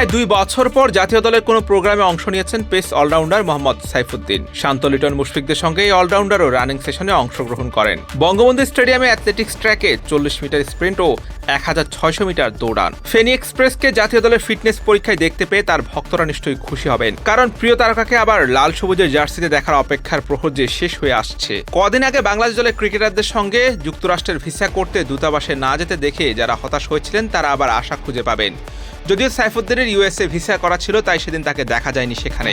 প্রায় দুই বছর পর জাতীয় দলের কোনো প্রোগ্রামে অংশ নিয়েছেন পেস অলরাউন্ডার মোহাম্মদ সাইফুদ্দিন। শান্ত লিটন মুশফিকদের সঙ্গে এই অলরাউন্ডারও রানিং সেশনে অংশগ্রহণ করেন। বঙ্গবন্ধু স্টেডিয়ামে অ্যাথলেটিক্স ট্র্যাকে চল্লিশ মিটার স্প্রিন্ট ও এক হাজার ছয়শো মিটার দৌড়ান। ফেনী এক্সপ্রেসকে জাতীয় দলের ফিটনেস পরীক্ষায় দেখতে পেয়ে তার ভক্তরা নিশ্চয়ই খুশি হবেন। কারণ প্রিয় তারকাকে আবার লাল সবুজের জার্সিতে দেখার অপেক্ষার প্রহর যে শেষ হয়ে আসছে। কদিন আগে বাংলাদেশ দলের ক্রিকেটারদের সঙ্গে যুক্তরাষ্ট্রের ভিসা করতে দূতাবাসে না যেতে দেখে যারা হতাশ হয়েছিলেন, তারা আবার আশা খুঁজে পাবেন। যদিও সাইফুদ্দিনের ইউএসএ ভিসা করা ছিল, তাই সেদিন তাকে দেখা যায়নি সেখানে।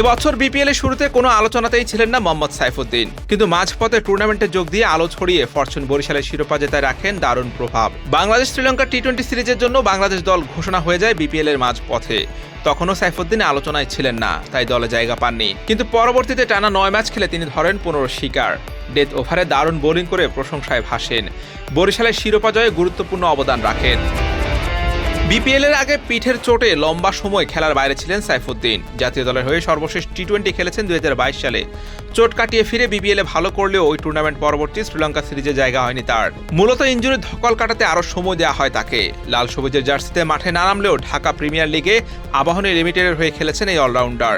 এবছর বিপিএল এর শুরুতে কোনো আলোচনাতেই ছিলেন না মোহাম্মদ সাইফুদ্দিন। কিন্তু মাঝপথে টুর্নামেন্টে যোগ দিয়ে আলো ছড়িয়ে ফরচুন বরিশালের শিরোপা জেতায় রাখেন দারুণ প্রভাব। বাংলাদেশ শ্রীলঙ্কা টি টোয়েন্টি সিরিজের জন্য বাংলাদেশ দল ঘোষণা হয়ে যায় বিপিএল এর মাঝপথে। তখনও সাইফুদ্দিন আলোচনায় ছিলেন না, তাই দলে জায়গা পাননি। কিন্তু পরবর্তীতে টানা নয় ম্যাচ খেলে তিনি ধরেন পনেরো শিকার। ডেথ ওভারে দারুণ বোলিং করে প্রশংসায় ভাসেন। বরিশালের শিরোপা জয়ে গুরুত্বপূর্ণ অবদান রাখেন। বিপিএল এর আগে পিঠের চোটে লম্বা সময় খেলার বাইরে ছিলেন সাইফুদ্দিন। জাতীয় দলের হয়ে সর্বশেষ টি টোয়েন্টি খেলেছেন দুই হাজার বাইশ সালে। চোট কাটিয়ে ফিরে বিপিএল ভালো করলেও ওই টুর্নামেন্ট পরবর্তী শ্রীলঙ্কা সিরিজে জায়গা হয়নি তার। মূলত ইঞ্জুরির ধকল কাটাতে আরও সময় দেওয়া হয় তাকে। লাল সবুজের জার্সিতে মাঠে না নামলেও ঢাকা প্রিমিয়ার লিগে আবাহনী লিমিটেডের হয়ে খেলেছেন এই অলরাউন্ডার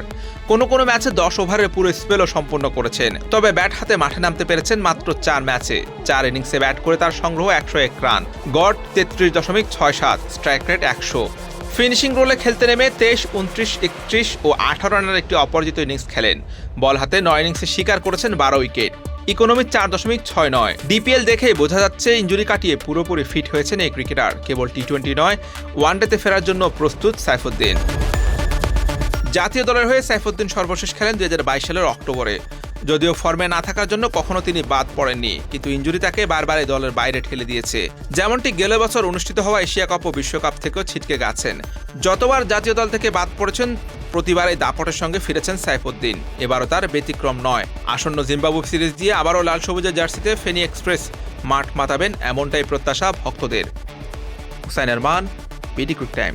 কোনো কোনো ম্যাচে দশ ওভারের পুরো স্পেলও সম্পন্ন করেছেন। তবে ব্যাট হাতে মাঠে নামতে পেরেছেন মাত্র চার ম্যাচে। চার ইনিংসে ব্যাট করে তার সংগ্রহ একশো এক রান। গড় তেত্রিশ দশমিক ছয় সাত, স্ট্রাইক রেট একশো। ফিনিশিং রোলে খেলতে নেমে তেইশ, উনত্রিশ, একত্রিশ ও আঠারো রানের একটি অপরাজিত ইনিংস খেলেন। বল হাতে নয় ইনিংসে শিকার করেছেন বারো উইকেট। ইকোনমি চার দশমিক ছয় নয়। ডিপিএল দেখে বোঝা যাচ্ছে ইঞ্জুরি কাটিয়ে পুরোপুরি ফিট হয়েছেন এই ক্রিকেটার। কেবল টি টোয়েন্টি নয়, ওয়ানডেতে ফেরার জন্য প্রস্তুত সাইফুদ্দিন। জাতীয় দলের হয়ে সাইফুদ্দিন সর্বশেষ খেলেন দুই হাজার বাইশ সালের অক্টোবরে। যদিও ফর্মে না থাকার জন্য কখনো তিনি বাদ পড়েননি, কিন্তু ইঞ্জুরি তাকে বারবার এই দলের বাইরে ঠেলে দিয়েছে। যেমনটি গেলে বছর অনুষ্ঠিত হওয়া এশিয়া কাপ ও বিশ্বকাপ থেকেও ছিটকে গেছেন। যতবার জাতীয় দল থেকে বাদ পড়েছেন প্রতিবারই দাপটের সঙ্গে ফিরেছেন সাইফুদ্দিন। এবারও তার ব্যতিক্রম নয়। আসন্ন জিম্বাবু সিরিজ দিয়ে আবারও লাল সবুজের জার্সিতে ফেনী এক্সপ্রেস মাঠ মাতাবেন এমনটাই প্রত্যাশা ভক্তদের। Hussain Arman, BD quick time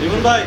Jivanbhai